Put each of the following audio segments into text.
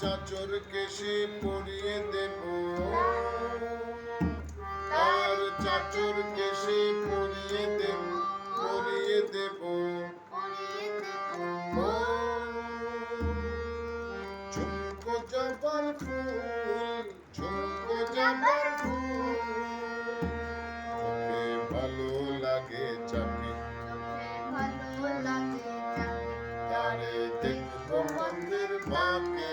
চাচর কেশে পরিয়ে দেব। তার চাচর কেশে পরিয়ে দেব পরিয়ে দেব। ঝুমকো জবার ফুল, ঝুমকো ফুল। ভালো লাগে চাপি। ভালো লাগে তারে দেখব মন্দির বাকি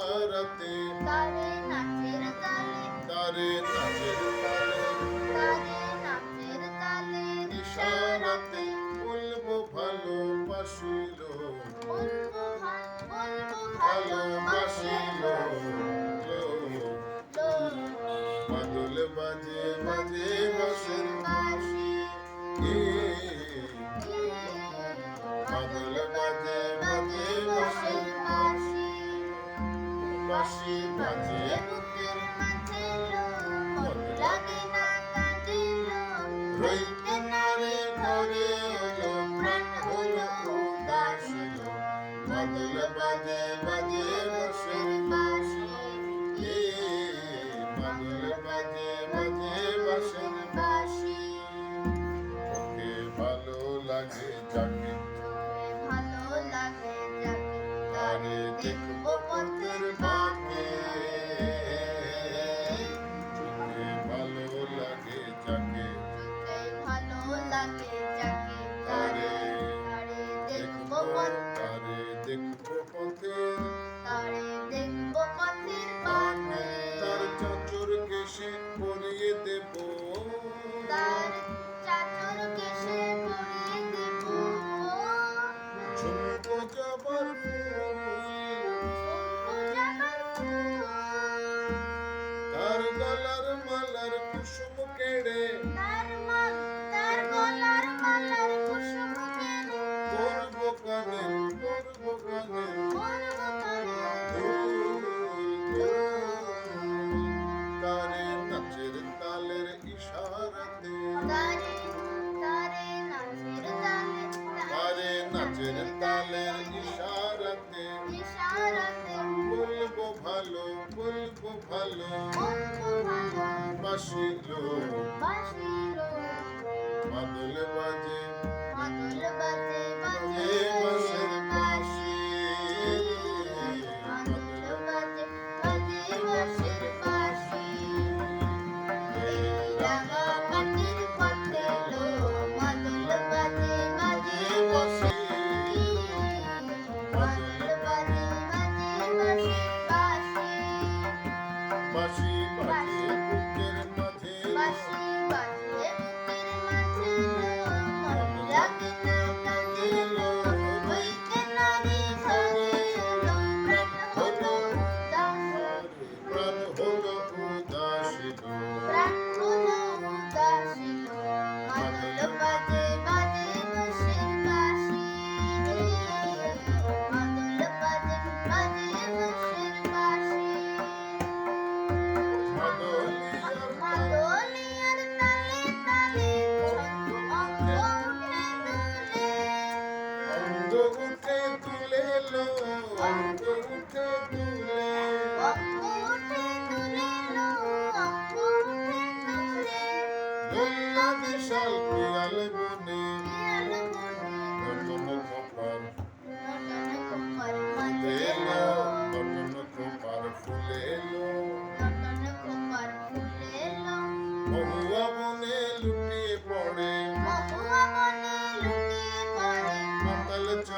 তারাতে। তারে নাচের তালে। তারে নাচের তালে। তারে নাচের তালে ইশারাতে বলব ভালো পাশিল বলব ভালো পাশিল বাদল বাজে বাজে Great. তারে নাচের তালের ইশারাতে বলব ভালো বলব ভালো। বাসিলো বাদল বাজে বাদল বাজে বাজে।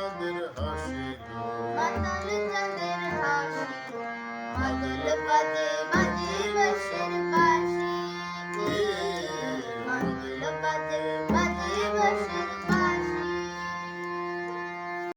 Madalya Haşiko Madalya Haşiko Madalya Fatima Diva Şerifa